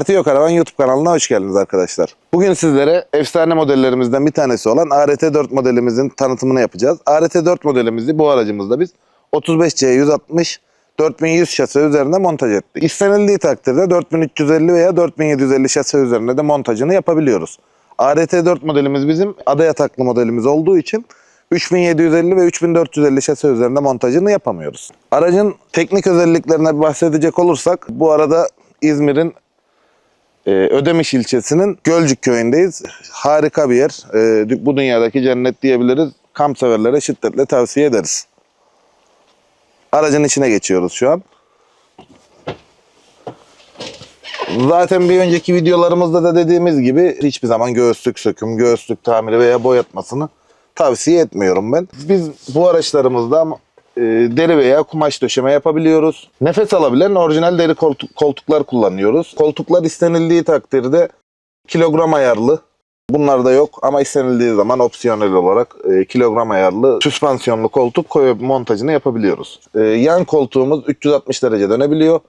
Artiyo Karavan YouTube kanalına hoş geldiniz arkadaşlar. Bugün sizlere efsane modellerimizden bir tanesi olan ART4 modelimizin tanıtımını yapacağız. ART4 modelimizi bu aracımızda biz 35C160 4100 şase üzerinde montaj ettik. İstenildiği takdirde 4350 veya 4750 şase üzerinde de montajını yapabiliyoruz. ART4 modelimiz bizim ada yataklı modelimiz olduğu için 3750 ve 3450 şase üzerinde montajını yapamıyoruz. Aracın teknik özelliklerine bahsedecek olursak bu arada İzmir'in e, Ödemiş ilçesinin Gölcük köyündeyiz. Harika bir yer. E, bu dünyadaki cennet diyebiliriz. Kamp severlere şiddetle tavsiye ederiz. Aracın içine geçiyoruz şu an. Zaten bir önceki videolarımızda da dediğimiz gibi hiçbir zaman göğüslük söküm, göğüslük tamiri veya boyatmasını tavsiye etmiyorum ben. Biz bu araçlarımızda e, deri veya kumaş döşeme yapabiliyoruz. Nefes alabilen orijinal deri koltuk- koltuklar kullanıyoruz. Koltuklar istenildiği takdirde kilogram ayarlı. Bunlar da yok ama istenildiği zaman opsiyonel olarak e, kilogram ayarlı süspansiyonlu koltuk koyup montajını yapabiliyoruz. E, yan koltuğumuz 360 derece dönebiliyor.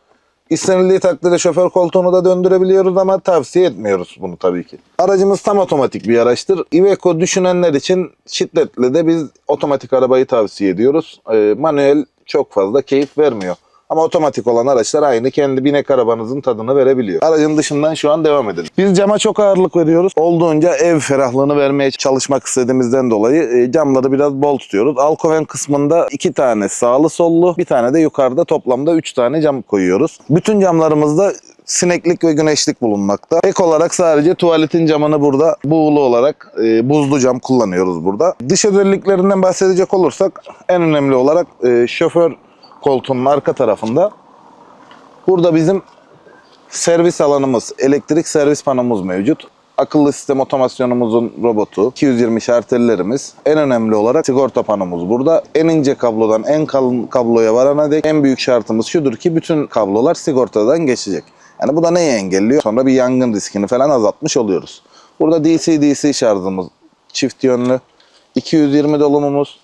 İstenildiği takdirde şoför koltuğunu da döndürebiliyoruz ama tavsiye etmiyoruz bunu tabii ki. Aracımız tam otomatik bir araçtır. Iveco düşünenler için şiddetle de biz otomatik arabayı tavsiye ediyoruz. Ee, manuel çok fazla keyif vermiyor. Ama otomatik olan araçlar aynı kendi binek arabanızın tadını verebiliyor. Aracın dışından şu an devam edelim. Biz cama çok ağırlık veriyoruz. Olduğunca ev ferahlığını vermeye çalışmak istediğimizden dolayı e, camları biraz bol tutuyoruz. Alkoven kısmında iki tane sağlı sollu, bir tane de yukarıda toplamda üç tane cam koyuyoruz. Bütün camlarımızda sineklik ve güneşlik bulunmakta. Ek olarak sadece tuvaletin camını burada buğulu olarak e, buzlu cam kullanıyoruz burada. Dış özelliklerinden bahsedecek olursak en önemli olarak e, şoför koltuğunun arka tarafında burada bizim servis alanımız, elektrik servis panomuz mevcut. Akıllı sistem otomasyonumuzun robotu, 220 şartellerimiz, en önemli olarak sigorta panomuz burada. En ince kablodan en kalın kabloya varana dek en büyük şartımız şudur ki bütün kablolar sigortadan geçecek. Yani bu da neyi engelliyor? Sonra bir yangın riskini falan azaltmış oluyoruz. Burada DC-DC şarjımız çift yönlü, 220 dolumumuz,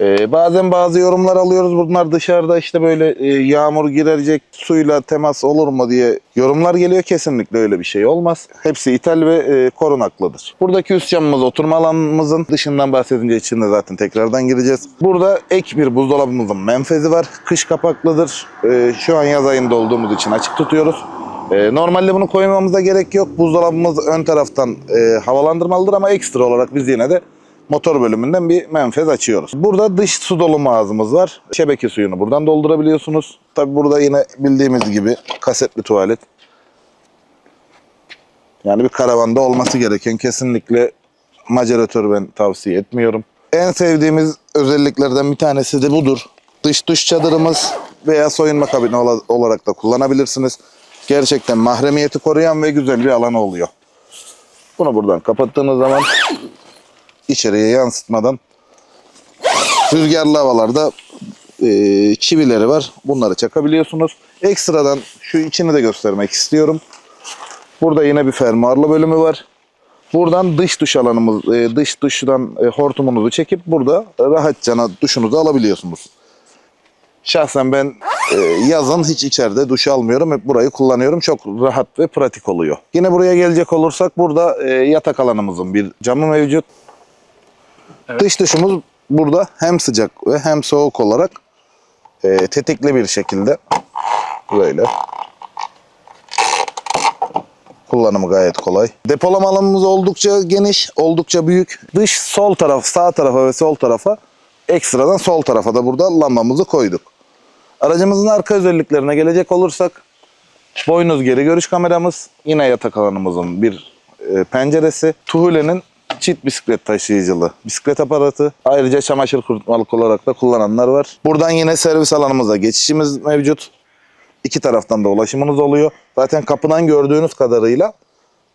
ee, bazen bazı yorumlar alıyoruz. Bunlar dışarıda işte böyle e, yağmur girecek suyla temas olur mu diye yorumlar geliyor. Kesinlikle öyle bir şey olmaz. Hepsi ithal ve e, korunaklıdır. Buradaki üst camımız oturma alanımızın dışından bahsedince içinde zaten tekrardan gireceğiz. Burada ek bir buzdolabımızın menfezi var. Kış kapaklıdır. E, şu an yaz ayında olduğumuz için açık tutuyoruz. E, normalde bunu koymamıza gerek yok. Buzdolabımız ön taraftan e, havalandırmalıdır ama ekstra olarak biz yine de motor bölümünden bir menfez açıyoruz. Burada dış su dolum ağzımız var. Şebeke suyunu buradan doldurabiliyorsunuz. Tabi burada yine bildiğimiz gibi kasetli tuvalet. Yani bir karavanda olması gereken kesinlikle maceratör ben tavsiye etmiyorum. En sevdiğimiz özelliklerden bir tanesi de budur. Dış duş çadırımız veya soyunma kabini ola- olarak da kullanabilirsiniz. Gerçekten mahremiyeti koruyan ve güzel bir alan oluyor. Bunu buradan kapattığınız zaman içeriye yansıtmadan rüzgarlı havalarda e, çivileri var. Bunları çakabiliyorsunuz. Ekstradan şu içini de göstermek istiyorum. Burada yine bir fermuarlı bölümü var. Buradan dış duş alanımız, e, dış duştan e, hortumunuzu çekip burada rahatça duşunuzu alabiliyorsunuz. Şahsen ben e, yazın hiç içeride duş almıyorum. Hep burayı kullanıyorum. Çok rahat ve pratik oluyor. Yine buraya gelecek olursak burada yatak alanımızın bir camı mevcut. Dış dışımız burada hem sıcak ve hem soğuk olarak e, tetikli bir şekilde böyle. Kullanımı gayet kolay. Depolama alanımız oldukça geniş, oldukça büyük. Dış sol taraf, sağ tarafa ve sol tarafa ekstradan sol tarafa da burada lambamızı koyduk. Aracımızın arka özelliklerine gelecek olursak boynuz geri görüş kameramız, yine yatak alanımızın bir e, penceresi, Tuhule'nin çift bisiklet taşıyıcılı bisiklet aparatı. Ayrıca çamaşır kurutmalık olarak da kullananlar var. Buradan yine servis alanımıza geçişimiz mevcut. İki taraftan da ulaşımınız oluyor. Zaten kapıdan gördüğünüz kadarıyla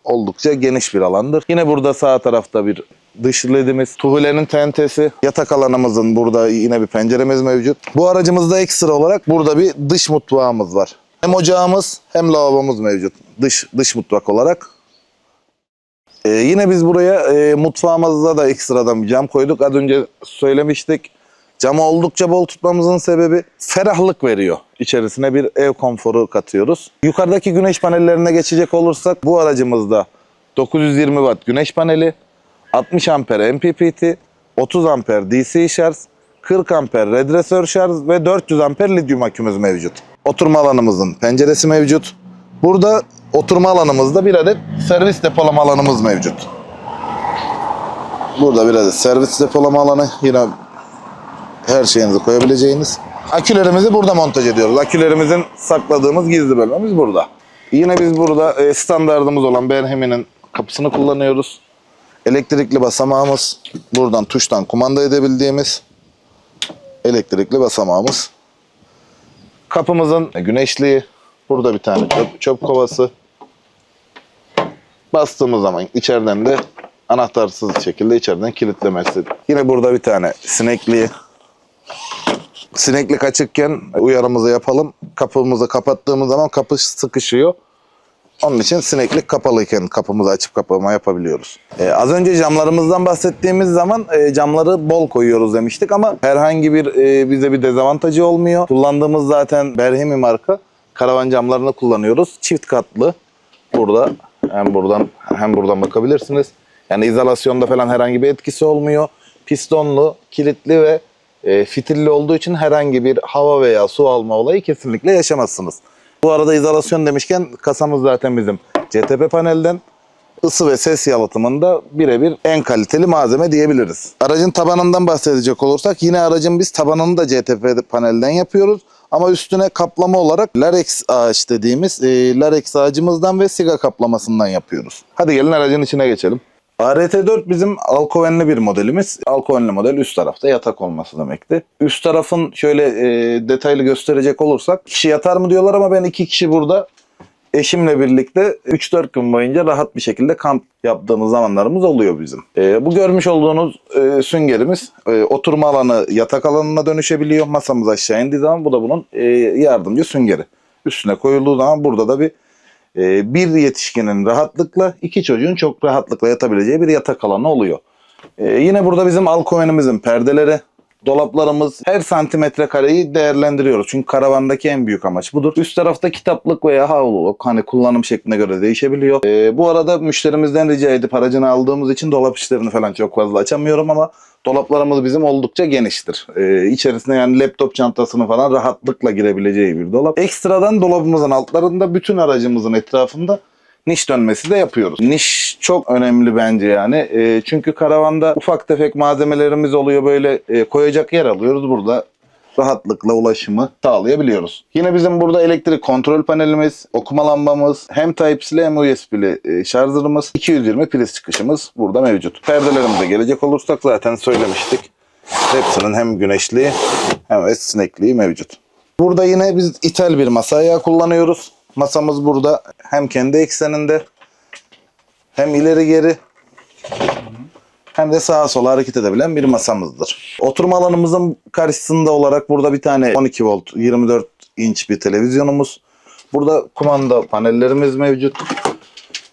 oldukça geniş bir alandır. Yine burada sağ tarafta bir dış ledimiz, tuhulenin tentesi, yatak alanımızın burada yine bir penceremiz mevcut. Bu aracımızda ekstra olarak burada bir dış mutfağımız var. Hem ocağımız hem lavabomuz mevcut. Dış dış mutfak olarak. Ee, yine biz buraya e, mutfağımızda da ekstradan bir cam koyduk. Az önce söylemiştik. Camı oldukça bol tutmamızın sebebi ferahlık veriyor. İçerisine bir ev konforu katıyoruz. Yukarıdaki güneş panellerine geçecek olursak bu aracımızda 920 watt güneş paneli, 60 amper MPPT, 30 amper DC şarj, 40 amper redresör şarj ve 400 amper lityum akümüz mevcut. Oturma alanımızın penceresi mevcut. Burada oturma alanımızda bir adet servis depolama alanımız mevcut. Burada bir adet servis depolama alanı yine her şeyinizi koyabileceğiniz. Akülerimizi burada montaj ediyoruz. Akülerimizin sakladığımız gizli bölmemiz burada. Yine biz burada e, standartımız olan Benhami'nin kapısını kullanıyoruz. Elektrikli basamağımız. Buradan tuştan kumanda edebildiğimiz elektrikli basamağımız. Kapımızın güneşliği. Burada bir tane çöp, çöp kovası. Bastığımız zaman içeriden de anahtarsız şekilde içeriden kilitlemesi. Yine burada bir tane sinekliği. Sineklik açıkken uyarımızı yapalım. Kapımızı kapattığımız zaman kapı sıkışıyor. Onun için sineklik kapalıyken kapımızı açıp kapama yapabiliyoruz. Ee, az önce camlarımızdan bahsettiğimiz zaman e, camları bol koyuyoruz demiştik ama herhangi bir e, bize bir dezavantajı olmuyor. Kullandığımız zaten Berhemi marka karavan camlarını kullanıyoruz. Çift katlı. Burada hem buradan hem buradan bakabilirsiniz. Yani izolasyonda falan herhangi bir etkisi olmuyor. Pistonlu, kilitli ve e, fitilli olduğu için herhangi bir hava veya su alma olayı kesinlikle yaşamazsınız. Bu arada izolasyon demişken kasamız zaten bizim CTP panelden ısı ve ses yalıtımında birebir en kaliteli malzeme diyebiliriz. Aracın tabanından bahsedecek olursak yine aracın biz tabanını da CTP panelden yapıyoruz. Ama üstüne kaplama olarak Larex ağaç dediğimiz e, Larex ağacımızdan ve siga kaplamasından yapıyoruz. Hadi gelin aracın içine geçelim. ART4 bizim alkovenli bir modelimiz. Alkovenli model üst tarafta yatak olması demekti. Üst tarafın şöyle e, detaylı gösterecek olursak kişi yatar mı diyorlar ama ben iki kişi burada eşimle birlikte 3-4 gün boyunca rahat bir şekilde kamp yaptığımız zamanlarımız oluyor bizim. E, bu görmüş olduğunuz e, süngerimiz e, oturma alanı yatak alanına dönüşebiliyor. Masamız aşağı indiği zaman bu da bunun e, yardımcı süngeri. Üstüne koyulduğu zaman burada da bir e, bir yetişkinin rahatlıkla iki çocuğun çok rahatlıkla yatabileceği bir yatak alanı oluyor. E, yine burada bizim alkovenimizin perdeleri, dolaplarımız her santimetre kareyi değerlendiriyoruz. Çünkü karavandaki en büyük amaç budur. Üst tarafta kitaplık veya havluluk hani kullanım şekline göre değişebiliyor. E, bu arada müşterimizden rica edip aracını aldığımız için dolap işlerini falan çok fazla açamıyorum ama dolaplarımız bizim oldukça geniştir. E, içerisine yani laptop çantasını falan rahatlıkla girebileceği bir dolap. Ekstradan dolabımızın altlarında bütün aracımızın etrafında niş dönmesi de yapıyoruz. Niş çok önemli bence yani. E, çünkü karavanda ufak tefek malzemelerimiz oluyor böyle e, koyacak yer alıyoruz. Burada rahatlıkla ulaşımı sağlayabiliyoruz. Yine bizim burada elektrik kontrol panelimiz, okuma lambamız, hem Type-C hem USB'li e, şarjırımız, 220 priz çıkışımız burada mevcut. Perdelerimize gelecek olursak zaten söylemiştik. Hepsinin hem güneşliği hem de sinekliği mevcut. Burada yine biz ithal bir masa ayağı kullanıyoruz. Masamız burada hem kendi ekseninde hem ileri geri hem de sağa sola hareket edebilen bir masamızdır. Oturma alanımızın karşısında olarak burada bir tane 12 volt 24 inç bir televizyonumuz. Burada kumanda panellerimiz mevcut.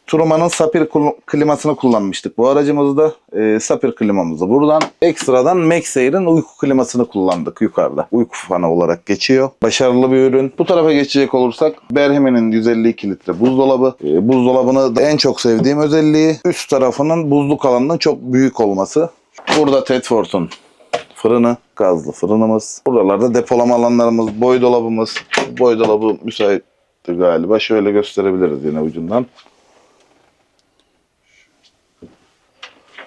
Turuma'nın Sapir klimasını kullanmıştık bu aracımızda. E, Sapir klimamızı buradan. Ekstradan Maxair'in uyku klimasını kullandık yukarıda. Uyku fanı olarak geçiyor. Başarılı bir ürün. Bu tarafa geçecek olursak Berheme'nin 152 litre buzdolabı. E, buzdolabını da en çok sevdiğim özelliği üst tarafının buzluk alanının çok büyük olması. Burada Tedford'un fırını, gazlı fırınımız. Buralarda depolama alanlarımız, boy dolabımız. Boy dolabı müsait galiba. Şöyle gösterebiliriz yine ucundan.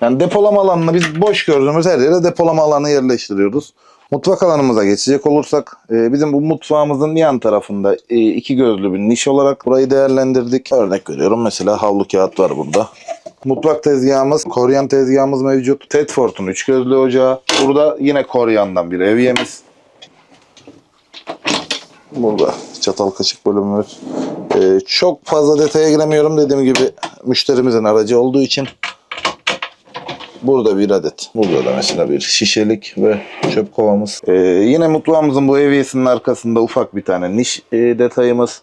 Yani depolama alanını biz boş gördüğümüz her yere depolama alanı yerleştiriyoruz. Mutfak alanımıza geçecek olursak e, bizim bu mutfağımızın yan tarafında e, iki gözlü bir niş olarak burayı değerlendirdik. Örnek veriyorum mesela havlu kağıt var burada. Mutfak tezgahımız, koryan tezgahımız mevcut. Tedford'un üç gözlü ocağı. Burada yine koryandan bir evyemiz. Burada çatal kaşık bölümümüz. E, çok fazla detaya giremiyorum dediğim gibi müşterimizin aracı olduğu için Burada bir adet. Burada da mesela bir şişelik ve çöp kovamız. Ee, yine mutfağımızın bu evyesinin arkasında ufak bir tane niş e, detayımız.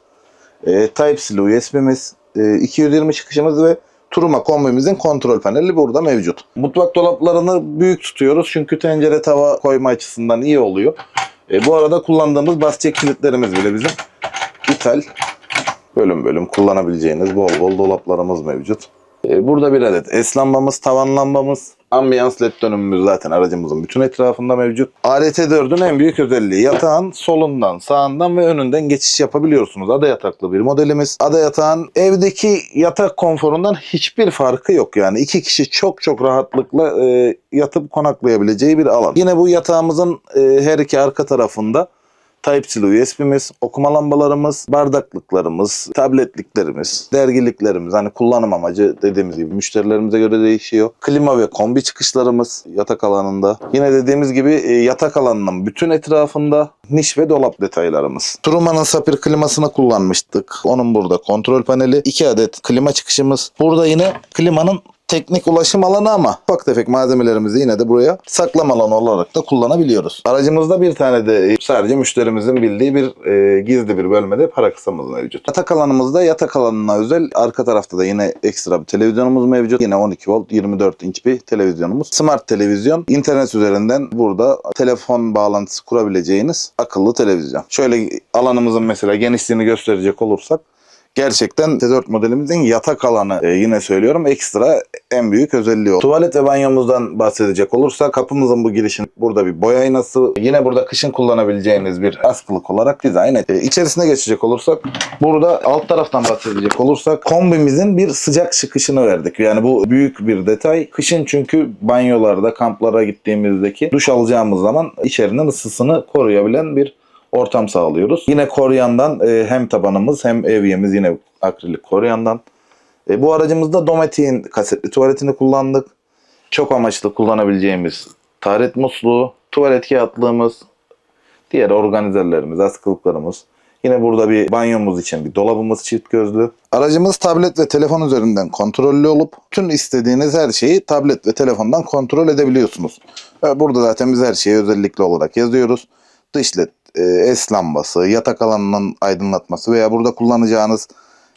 E, Type-C USB'miz. E, 220 çıkışımız ve Turuma kombimizin kontrol paneli burada mevcut. Mutfak dolaplarını büyük tutuyoruz çünkü tencere tava koyma açısından iyi oluyor. E, bu arada kullandığımız basçek kilitlerimiz bile bizim ithal bölüm bölüm kullanabileceğiniz bol bol dolaplarımız mevcut. E, Burada bir adet es lambamız, tavan lambamız, ambiyans led dönümümüz zaten aracımızın bütün etrafında mevcut. ART4'ün en büyük özelliği yatağın solundan, sağından ve önünden geçiş yapabiliyorsunuz. Ada yataklı bir modelimiz. Ada yatağın evdeki yatak konforundan hiçbir farkı yok yani. iki kişi çok çok rahatlıkla e, yatıp konaklayabileceği bir alan. Yine bu yatağımızın e, her iki arka tarafında Type-C USB'miz, okuma lambalarımız, bardaklıklarımız, tabletliklerimiz, dergiliklerimiz hani kullanım amacı dediğimiz gibi müşterilerimize göre değişiyor. Klima ve kombi çıkışlarımız yatak alanında. Yine dediğimiz gibi e, yatak alanının bütün etrafında niş ve dolap detaylarımız. Truman'ın Sapir klimasını kullanmıştık. Onun burada kontrol paneli. 2 adet klima çıkışımız. Burada yine klimanın teknik ulaşım alanı ama ufak tefek malzemelerimizi yine de buraya saklama alanı olarak da kullanabiliyoruz. Aracımızda bir tane de sadece müşterimizin bildiği bir e, gizli bir bölmede para kısamız mevcut. Yatak alanımızda yatak alanına özel arka tarafta da yine ekstra bir televizyonumuz mevcut. Yine 12 volt 24 inç bir televizyonumuz. Smart televizyon. internet üzerinden burada telefon bağlantısı kurabileceğiniz akıllı televizyon. Şöyle alanımızın mesela genişliğini gösterecek olursak Gerçekten T4 modelimizin yatak alanı e, yine söylüyorum ekstra en büyük özelliği o. Tuvalet ve banyomuzdan bahsedecek olursak kapımızın bu girişin burada bir boy aynası. Yine burada kışın kullanabileceğiniz bir askılık olarak dizayn et. E, içerisine geçecek olursak burada alt taraftan bahsedecek olursak kombimizin bir sıcak çıkışını verdik. Yani bu büyük bir detay. Kışın çünkü banyolarda kamplara gittiğimizdeki duş alacağımız zaman içerinin ısısını koruyabilen bir ortam sağlıyoruz. Yine koryandan e, hem tabanımız hem evyemiz yine akrilik koryandan. E, bu aracımızda Dometic'in kasetli tuvaletini kullandık. Çok amaçlı kullanabileceğimiz taharet musluğu, tuvalet kağıtlığımız, diğer organizerlerimiz, askılıklarımız. Yine burada bir banyomuz için bir dolabımız çift gözlü. Aracımız tablet ve telefon üzerinden kontrollü olup tüm istediğiniz her şeyi tablet ve telefondan kontrol edebiliyorsunuz. Ve Burada zaten biz her şeyi özellikle olarak yazıyoruz. Dış led, e, es lambası, yatak alanının aydınlatması veya burada kullanacağınız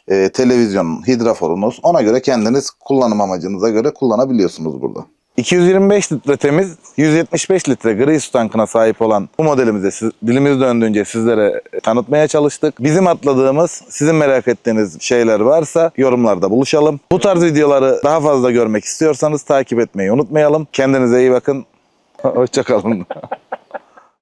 e, televizyon, hidraforunuz ona göre kendiniz kullanım amacınıza göre kullanabiliyorsunuz burada. 225 litre temiz, 175 litre gri su tankına sahip olan bu modelimizi siz, dilimiz döndüğünce sizlere e, tanıtmaya çalıştık. Bizim atladığımız, sizin merak ettiğiniz şeyler varsa yorumlarda buluşalım. Bu tarz videoları daha fazla görmek istiyorsanız takip etmeyi unutmayalım. Kendinize iyi bakın. Hoşçakalın.